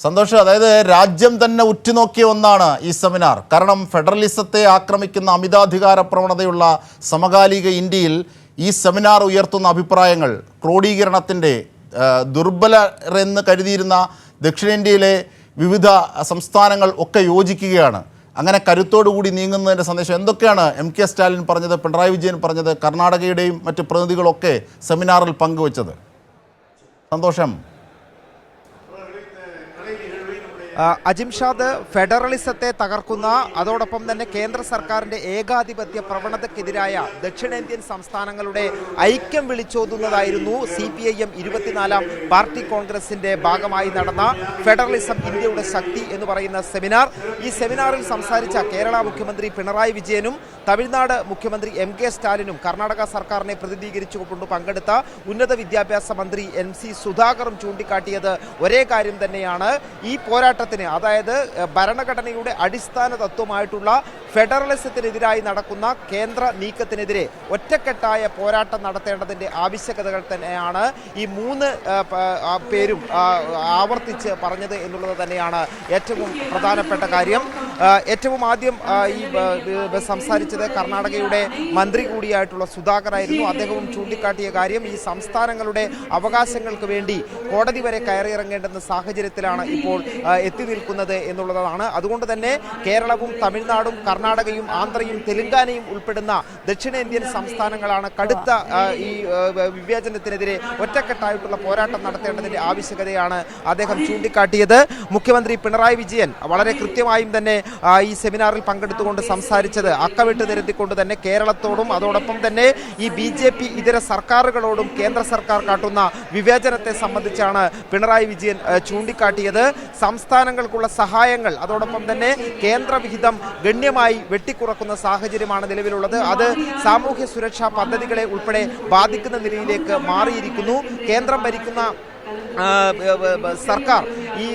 സന്തോഷം അതായത് രാജ്യം തന്നെ ഉറ്റുനോക്കിയ ഒന്നാണ് ഈ സെമിനാർ. കാരണം ഫെഡറലിസത്തെ ആക്രമിക്കുന്ന അമിതാധികാര പ്രവണതയുള്ള സമകാലിക ഇന്ത്യയിൽ ഈ സെമിനാർ ഉയർത്തുന്ന അഭിപ്രായങ്ങൾ ക്രോഡീകരണത്തിന്റെ ദുർബലരെന്ന് കരുതിയിരുന്ന ദക്ഷിണേന്ത്യയിലെ വിവിധ സംസ്ഥാനങ്ങൾ ഒക്കെ യോജിക്കുകയാണ്. അങ്ങനെ കരുത്തോടുകൂടി നീങ്ങുന്നതിന്റെ സന്ദേശം എന്തൊക്കെയാണ് എം കെ സ്റ്റാലിൻ പറഞ്ഞത് പിണറായി വിജയൻ പറഞ്ഞത് കർണാടകയുടെയും മറ്റ് പ്രതിനിധികളൊക്കെ സെമിനാറിൽ പങ്കുവച്ചത്? സന്തോഷം ആ, അജിംഷാദ് ഫെഡറലിസത്തെ തകർക്കുന്ന അതോടൊപ്പം തന്നെ കേന്ദ്ര സർക്കാരിന്റെ ഏകാധിപത്യ പ്രവണതയ്ക്കെതിരായ ദക്ഷിണേന്ത്യൻ സംസ്ഥാനങ്ങളുടെ ഐക്യം വിളിച്ചോതുന്നതായിരുന്നു സി പി ഐ എം ഇരുപത്തിനാലാം പാർട്ടി കോൺഗ്രസിന്റെ ഭാഗമായി നടന്ന ഫെഡറലിസം ഇന്ത്യയുടെ ശക്തി എന്ന് പറയുന്ന സെമിനാർ. ഈ സെമിനാറിൽ സംസാരിച്ച കേരള മുഖ്യമന്ത്രി പിണറായി വിജയനും തമിഴ്നാട് മുഖ്യമന്ത്രി എം കെ സ്റ്റാലിനും കർണാടക സർക്കാരിനെ പ്രതിനിധീകരിച്ചുകൊണ്ട് പങ്കെടുത്ത ഉന്നത വിദ്യാഭ്യാസ മന്ത്രി എം സി സുധാകറും ചൂണ്ടിക്കാട്ടിയത് ഒരേ കാര്യം തന്നെയാണ്. ഈ പോരാട്ടത്തിന് അതായത് ഭരണഘടനയുടെ അടിസ്ഥാന തത്വമായിട്ടുള്ള ഫെഡറലിസത്തിനെതിരായി നടക്കുന്ന കേന്ദ്ര നീക്കത്തിനെതിരെ ഒറ്റക്കെട്ടായ പോരാട്ടം നടത്തേണ്ടതിന്റെ ആവശ്യകതകൾ തന്നെയാണ് ഈ മൂന്ന് പേരും ആവർത്തിച്ച് പറഞ്ഞത് എന്നുള്ളത് തന്നെയാണ് ഏറ്റവും പ്രധാനപ്പെട്ട കാര്യം. ഏറ്റവും ആദ്യം ഈ സംസാരിച്ചത് കർണാടകയുടെ മന്ത്രി കൂടിയായിട്ടുള്ള സുധാകറായിരുന്നു അദ്ദേഹവും ചൂണ്ടിക്കാട്ടിയ കാര്യം ഈ സംസ്ഥാനങ്ങളുടെ അവകാശങ്ങൾക്ക് വേണ്ടി കോടതി വരെ കയറിയിറങ്ങേണ്ടുന്ന സാഹചര്യത്തിലാണ് ഇപ്പോൾ എത്തി നിൽക്കുന്നത് എന്നുള്ളതാണ്. അതുകൊണ്ട് തന്നെ കേരളവും തമിഴ്നാടും കർണാടകയും ആന്ധ്രയും തെലുങ്കാനയും ഉൾപ്പെടുന്ന ദക്ഷിണേന്ത്യൻ സംസ്ഥാനങ്ങളാണ് കടുത്ത ഈ വിവേചനത്തിനെതിരെ ഒറ്റക്കെട്ടായിട്ടുള്ള പോരാട്ടം നടത്തേണ്ടതിന്റെ ആവശ്യകതയാണ് അദ്ദേഹം ചൂണ്ടിക്കാട്ടിയത്. മുഖ്യമന്ത്രി പിണറായി വിജയൻ വളരെ കൃത്യമായും തന്നെ ഈ സെമിനാറിൽ പങ്കെടുത്തുകൊണ്ട് സംസാരിച്ചത് അക്കവിട്ട് നിരത്തിക്കൊണ്ട് തന്നെ കേരളത്തോടും അതോടൊപ്പം തന്നെ ഈ ബി ജെ പി ഇതര സർക്കാരുകളോടും കേന്ദ്ര സർക്കാർ കാട്ടുന്ന വിവേചനത്തെ സംബന്ധിച്ചാണ് പിണറായി വിജയൻ ചൂണ്ടിക്കാട്ടിയത്. സംസ്ഥാനങ്ങൾക്കുള്ള സഹായങ്ങൾ അതോടൊപ്പം തന്നെ കേന്ദ്രവിഹിതം ഗണ്യമായി വെട്ടിക്കുറക്കുന്ന സാഹചര്യമാണ് നിലവിലുള്ളത്. അത് സാമൂഹ്യ സുരക്ഷാ പദ്ധതികളെ ഉൾപ്പെടെ ബാധിക്കുന്ന നിലയിലേക്ക് മാറിയിരിക്കുന്നു. കേന്ദ്രം ഭരിക്കുന്ന സർക്കാർ ഈ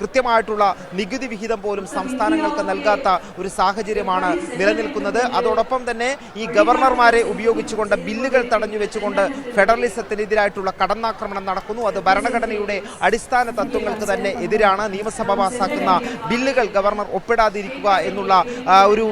കൃത്യമായിട്ടുള്ള നികുതി വിഹിതം പോലും സംസ്ഥാനങ്ങൾക്ക് നൽകാത്ത ഒരു സാഹചര്യമാണ് നിലനിൽക്കുന്നത്. അതോടൊപ്പം തന്നെ ഈ ഗവർണർമാരെ ഉപയോഗിച്ചുകൊണ്ട് ബില്ലുകൾ തടഞ്ഞു വെച്ചുകൊണ്ട് ഫെഡറലിസത്തിനെതിരായിട്ടുള്ള കടന്നാക്രമണം നടക്കുന്നു. അത് ഭരണഘടനയുടെ അടിസ്ഥാന തത്വങ്ങൾക്ക് തന്നെ എതിരാണ്. നിയമസഭ പാസാക്കുന്ന ബില്ലുകൾ ഗവർണർ ഒപ്പിടാതിരിക്കുക എന്നുള്ള ഒരു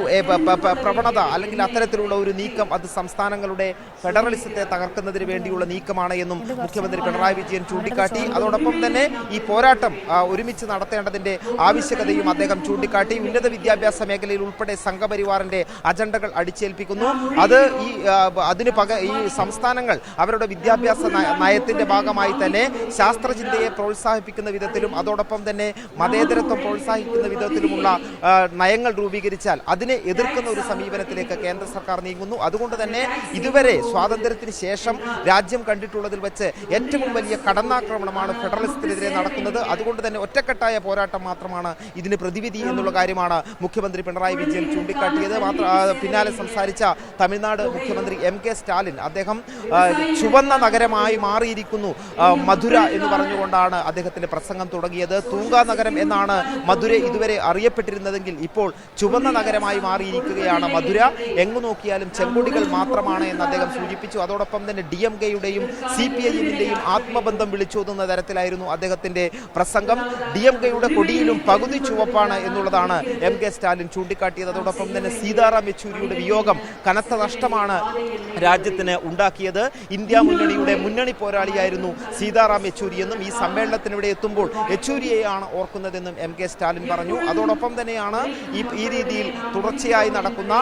പ്രവണത അല്ലെങ്കിൽ അത്തരത്തിലുള്ള ഒരു നീക്കം അത് സംസ്ഥാനങ്ങളുടെ ഫെഡറലിസത്തെ തകർക്കുന്നതിന് വേണ്ടിയുള്ള നീക്കമാണ് എന്നും മുഖ്യമന്ത്രി പിണറായി വിജയൻ ചൂണ്ടിക്കാട്ടി അതോടൊപ്പം തന്നെ ഈ പോരാട്ടം ഒരുമിച്ച് നടത്തേണ്ടതിന്റെ ആവശ്യകതയും അദ്ദേഹം ചൂണ്ടിക്കാട്ടി. ഉന്നത വിദ്യാഭ്യാസ മേഖലയിൽ ഉൾപ്പെടെ സംഘപരിവാറിന്റെ അജണ്ടകൾ അടിച്ചേൽപ്പിക്കുന്നു. അത് ഈ അതിന് പക ഈ സംസ്ഥാനങ്ങൾ അവരുടെ വിദ്യാഭ്യാസ നയ- നയത്തിന്റെ ഭാഗമായി തന്നെ ശാസ്ത്രചിന്തയെ പ്രോത്സാഹിപ്പിക്കുന്ന വിധത്തിലും അതോടൊപ്പം തന്നെ മതേതരത്വം പ്രോത്സാഹിപ്പിക്കുന്ന വിധത്തിലുമുള്ള നയങ്ങൾ രൂപീകരിച്ചാൽ അതിനെ എതിർക്കുന്ന ഒരു സമീപനത്തിലേക്ക് കേന്ദ്ര സർക്കാർ നീങ്ങുന്നു. അതുകൊണ്ട് തന്നെ ഇതുവരെ സ്വാതന്ത്ര്യത്തിന് ശേഷം രാജ്യം കണ്ടിട്ടുള്ളതിൽ വെച്ച് ഏറ്റവും വലിയ കടന്നാക്രമണമാണ് ഫെഡറലിസത്തിനെതിരെ നടക്കുന്നത്. അതുകൊണ്ട് തന്നെ ഒറ്റക്കെട്ടായ പോരാട്ടം മാത്രമാണ് ഇതിന് പ്രതിവിധി എന്നുള്ള കാര്യമാണ് മുഖ്യമന്ത്രി പിണറായി വിജയൻ ചൂണ്ടിക്കാട്ടിയത്. മാത്ര പിന്നാലെ സംസാരിച്ച തമിഴ്നാട് മുഖ്യമന്ത്രി എം കെ സ്റ്റാലിൻ അദ്ദേഹം ചുവന്ന നഗരമായി മാറിയിരിക്കുന്നു. മധുര എന്ന് പറഞ്ഞുകൊണ്ടാണ് അദ്ദേഹത്തിന്റെ പ്രസംഗം തുടങ്ങിയത്. തൂങ്ക നഗരം എന്നാണ് മധുര ഇതുവരെ അറിയപ്പെട്ടിരുന്നതെങ്കിൽ ഇപ്പോൾ ചുവന്ന നഗരമായി മാറിയിരിക്കുകയാണ് മധുര. എങ്ങു നോക്കിയാലും ചെങ്കൊടികൾ മാത്രമാണ് എന്ന് അദ്ദേഹം സൂചിപ്പിച്ചു. അതോടൊപ്പം തന്നെ ഡി എം കെയുടെയും സി പി ഐ എമ്മിന്റെയും ആത്മബന്ധം വിളിച്ചോതുന്ന തരത്തിലായിരുന്നു അദ്ദേഹത്തിന്റെ പ്രസംഗം. ഡി എം കെയുടെ കൊടിയിലും പകുതി ചുവപ്പാണ് എന്നുള്ളതാണ് എം കെ സ്റ്റാലിൻ ചൂണ്ടിക്കാട്ടിയത്. അതോടൊപ്പം തന്നെ സീതാറാം യെച്ചൂരിയുടെ വിയോഗം കനത്ത നഷ്ടമാണ് രാജ്യത്തിന് ഉണ്ടാക്കിയത്. ഇന്ത്യ മുന്നണിയുടെ മുന്നണി പോരാളിയായിരുന്നു സീതാറാം യെച്ചൂരി എന്നും ഈ സമ്മേളനത്തിനിവിടെ എത്തുമ്പോൾ യെച്ചൂരിയെയാണ് ഓർക്കുന്നതെന്നും എം കെ സ്റ്റാലിൻ പറഞ്ഞു. അതോടൊപ്പം തന്നെയാണ് ഈ ഈ രീതിയിൽ തുടർച്ചയായി നടക്കുന്ന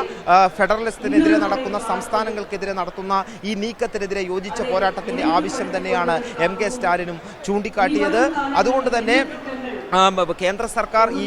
ഫെഡറലിസ്റ്റിനെതിരെ നടക്കുന്ന സംസ്ഥാനങ്ങൾക്കെതിരെ നടത്തുന്ന ഈ നീക്കത്തിനെതിരെ യോജിച്ച പോരാട്ടത്തിന്റെ ആവശ്യം തന്നെയാണ് എം കെ സ്റ്റാലിനും ചൂണ്ടിക്കാട്ടിയത്. അതുകൊണ്ട് തന്നെ കേന്ദ്ര സർക്കാർ ഈ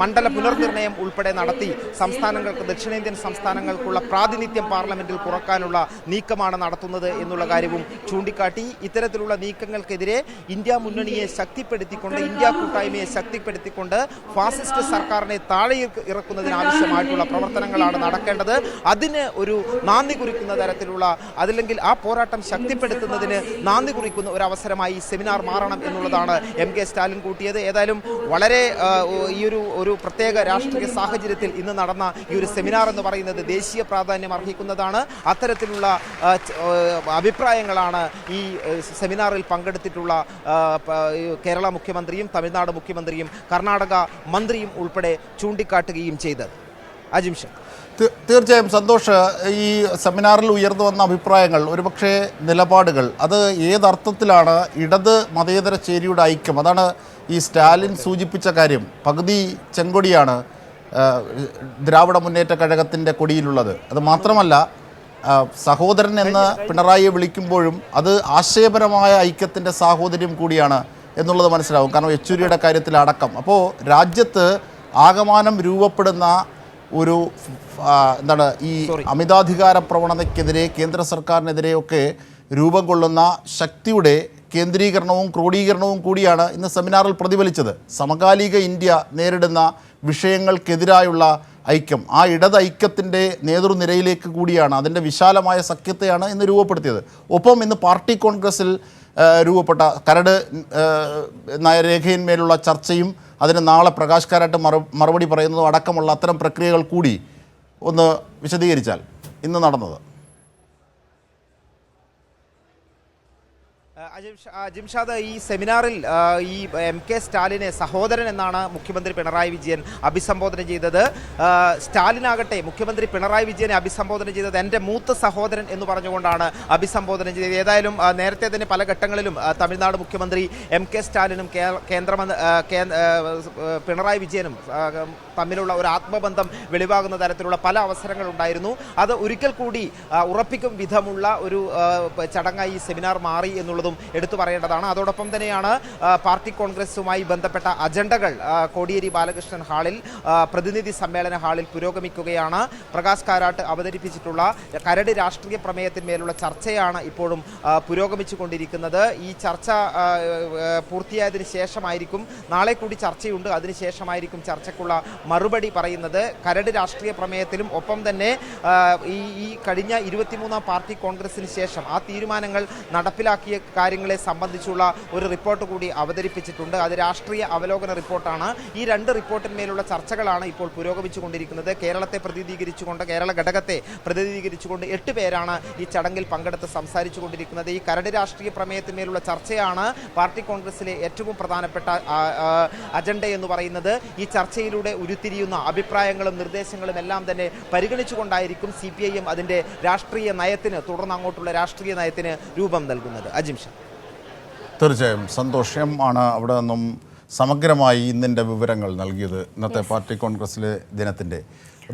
മണ്ഡല പുനർനിർണയം ഉൾപ്പെടെ നടത്തി സംസ്ഥാനങ്ങൾക്ക് ദക്ഷിണേന്ത്യൻ സംസ്ഥാനങ്ങൾക്കുള്ള പ്രാതിനിധ്യം പാർലമെന്റിൽ കുറക്കാനുള്ള നീക്കമാണ് നടത്തുന്നത് എന്നുള്ള കാര്യവും ചൂണ്ടിക്കാട്ടി ഇത്തരത്തിലുള്ള നീക്കങ്ങൾക്കെതിരെ ഇന്ത്യ മുന്നണിയെ ശക്തിപ്പെടുത്തിക്കൊണ്ട് ഇന്ത്യ കൂട്ടായ്മയെ ശക്തിപ്പെടുത്തിക്കൊണ്ട് ഫാസിസ്റ്റ് സർക്കാരിനെ താഴെ ഇറക്കുന്നതിനാവശ്യമായിട്ടുള്ള പ്രവർത്തനങ്ങളാണ് നടക്കേണ്ടത്. അതിന് ഒരു നാന്ദി കുറിക്കുന്ന തരത്തിലുള്ള അതല്ലെങ്കിൽ ആ പോരാട്ടം ശക്തിപ്പെടുത്തുന്നതിന് നാന്ദി കുറിക്കുന്ന ഒരു അവസരമായി സെമിനാർ മാറണം എന്നുള്ളതാണ് എം കെ സ്റ്റാലിൻ കൂട്ടിയത്. ഏതായാലും ഏതായാലും വളരെ ഈ ഒരു ഒരു പ്രത്യേക രാഷ്ട്രീയ സാഹചര്യത്തിൽ ഇന്ന് നടന്ന ഈ ഒരു സെമിനാർ എന്ന് പറയുന്നത് ദേശീയ പ്രാധാന്യം അർഹിക്കുന്നതാണ്. അത്തരത്തിലുള്ള അഭിപ്രായങ്ങളാണ് ഈ സെമിനാറിൽ പങ്കെടുത്തിട്ടുള്ള കേരള മുഖ്യമന്ത്രിയും തമിഴ്നാട് മുഖ്യമന്ത്രിയും കർണാടക മന്ത്രിയും ഉൾപ്പെടെ ചൂണ്ടിക്കാട്ടുകയും ചെയ്തത്. അജിംഷ തീർച്ചയായും സന്തോഷ് ഈ സെമിനാറിൽ ഉയർന്നു വന്ന അഭിപ്രായങ്ങൾ ഒരുപക്ഷേ നിലപാടുകൾ അത് ഏതർത്ഥത്തിലാണ് ഇടത് മതേതര ചേരിയുടെ ഐക്യം? അതാണ് ഈ സ്റ്റാലിൻ സൂചിപ്പിച്ച കാര്യം പകുതി ചെങ്കൊടിയാണ് ദ്രാവിഡ മുന്നേറ്റ കഴകത്തിന്റെ കൊടിയിലുള്ളത്. അത് മാത്രമല്ല സഹോദരൻ എന്ന് പിണറായിയെ വിളിക്കുമ്പോഴും അത് ആശയപരമായ ഐക്യത്തിന്റെ സാഹോദര്യം കൂടിയാണ് എന്നുള്ളത് മനസ്സിലാവും. കാരണം യെച്ചൂരിയുടെ കാര്യത്തിൽ അടക്കം. അപ്പോൾ രാജ്യത്ത് ആകമാനം രൂപപ്പെടുന്ന ഒരു എന്താണ് ഈ അമിതാധികാര പ്രവണതയ്ക്കെതിരെ കേന്ദ്ര സർക്കാരിനെതിരെയൊക്കെ രൂപം കൊള്ളുന്ന ശക്തിയുടെ കേന്ദ്രീകരണവും ക്രോഡീകരണവും കൂടിയാണ് ഇന്ന് സെമിനാറിൽ പ്രതിഫലിച്ചത്. സമകാലിക ഇന്ത്യ നേരിടുന്ന വിഷയങ്ങൾക്കെതിരായുള്ള ഐക്യം. ആ ഇടത് ഐക്യത്തിന്റെ നേതൃനിരയിലേക്ക് കൂടിയാണ് അതിന്റെ വിശാലമായ സഖ്യത്തെയാണ് ഇന്ന് രൂപപ്പെടുത്തിയത്. ഒപ്പം ഇന്ന് പാർട്ടി കോൺഗ്രസിൽ രൂപപ്പെട്ട കരട് നയരേഖയിന്മേലുള്ള ചർച്ചയും അതിന് നാളെ പ്രകാശ് കാരാട്ട് മറു മറുപടി പറയുന്നതും അടക്കമുള്ള അത്തരം പ്രക്രിയകൾ കൂടി ഒന്ന് വിശദീകരിച്ചാൽ ഇന്ന് നടന്നത് ആ, അജിം ഷാ- ആ, ജിംഷാദ് ഈ സെമിനാറിൽ ഈ എം കെ സ്റ്റാലിനെ സഹോദരൻ എന്നാണ് മുഖ്യമന്ത്രി പിണറായി വിജയൻ അഭിസംബോധന ചെയ്തത്. സ്റ്റാലിനാകട്ടെ മുഖ്യമന്ത്രി പിണറായി വിജയനെ അഭിസംബോധന ചെയ്തത് എന്റെ മൂത്ത സഹോദരൻ എന്ന് പറഞ്ഞുകൊണ്ടാണ് അഭിസംബോധന ചെയ്തത്. ഏതായാലും നേരത്തെ തന്നെ പല ഘട്ടങ്ങളിലും തമിഴ്നാട് മുഖ്യമന്ത്രി എം കെ സ്റ്റാലിനും കേന്ദ്രമന്ത്രി പിണറായി വിജയനും തമ്മിലുള്ള ഒരു ആത്മബന്ധം വെളിവാകുന്ന തരത്തിലുള്ള പല അവസരങ്ങൾ ഉണ്ടായിരുന്നു അത് ഒരിക്കൽ കൂടി ഉറപ്പിക്കും വിധമുള്ള ഒരു ചടങ്ങായി ഈ സെമിനാർ മാറി എന്നുള്ളതും എടുത്തു പറയേണ്ടതാണ്. അതോടൊപ്പം തന്നെയാണ് പാർട്ടി കോൺഗ്രസുമായി ബന്ധപ്പെട്ട അജണ്ടകൾ കോടിയേരി ബാലകൃഷ്ണൻ ഹാളിൽ പ്രതിനിധി സമ്മേളന ഹാളിൽ പുരോഗമിക്കുകയാണ്. പ്രകാശ് കാരാട്ട് അവതരിപ്പിച്ചിട്ടുള്ള കരട് രാഷ്ട്രീയ പ്രമേയത്തിന്മേലുള്ള ചർച്ചയാണ് ഇപ്പോഴും പുരോഗമിച്ചു കൊണ്ടിരിക്കുന്നത് ഈ ചർച്ച പൂർത്തിയായതിനു ശേഷമായിരിക്കും നാളെ കൂടി ചർച്ചയുണ്ട്. അതിനുശേഷമായിരിക്കും ചർച്ചയ്ക്കുള്ള മറുപടി പറയുന്നത്. കരട് രാഷ്ട്രീയ പ്രമേയത്തിലും ഒപ്പം തന്നെ ഈ ഈ കഴിഞ്ഞ ഇരുപത്തിമൂന്നാം പാർട്ടി കോൺഗ്രസിന് ശേഷം ആ തീരുമാനങ്ങൾ നടപ്പിലാക്കിയ കാര്യങ്ങളെ സംബന്ധിച്ചുള്ള ഒരു റിപ്പോർട്ട് കൂടി അവതരിപ്പിച്ചിട്ടുണ്ട്. അത് രാഷ്ട്രീയ അവലോകന റിപ്പോർട്ടാണ് ഈ രണ്ട് റിപ്പോർട്ടിന്മേലുള്ള ചർച്ചകളാണ് ഇപ്പോൾ പുരോഗമിച്ചുകൊണ്ടിരിക്കുന്നത്. കേരളത്തെ പ്രതിനിധീകരിച്ചുകൊണ്ട് കേരള ഘടകത്തെ പ്രതിനിധീകരിച്ചുകൊണ്ട് എട്ട് പേരാണ് ഈ ചടങ്ങിൽ പങ്കെടുത്ത് സംസാരിച്ചു കൊണ്ടിരിക്കുന്നത് ഈ കരട് രാഷ്ട്രീയ പ്രമേയത്തിന്മേലുള്ള ചർച്ചയാണ് പാർട്ടി കോൺഗ്രസിലെ ഏറ്റവും പ്രധാനപ്പെട്ട അജണ്ട എന്ന് പറയുന്നത്. ഈ ചർച്ചയിലൂടെ ഉരുത്തിരിയുന്ന അഭിപ്രായങ്ങളും നിർദ്ദേശങ്ങളും എല്ലാം തന്നെ പരിഗണിച്ചുകൊണ്ടായിരിക്കും സി പി ഐ എം അതിന്റെ രാഷ്ട്രീയ നയത്തിന് തുടർന്ന് അങ്ങോട്ടുള്ള രാഷ്ട്രീയ നയത്തിന് രൂപം നൽകുന്നത്. അജിം ഷാ. തീർച്ചയായും. സന്തോഷം ആണ് അവിടെ നിന്നും സമഗ്രമായി ഇന്നിന്റെ വിവരങ്ങൾ നൽകിയത്. ഇന്നത്തെ പാർട്ടി കോൺഗ്രസിലെ ദിനത്തിന്റെ.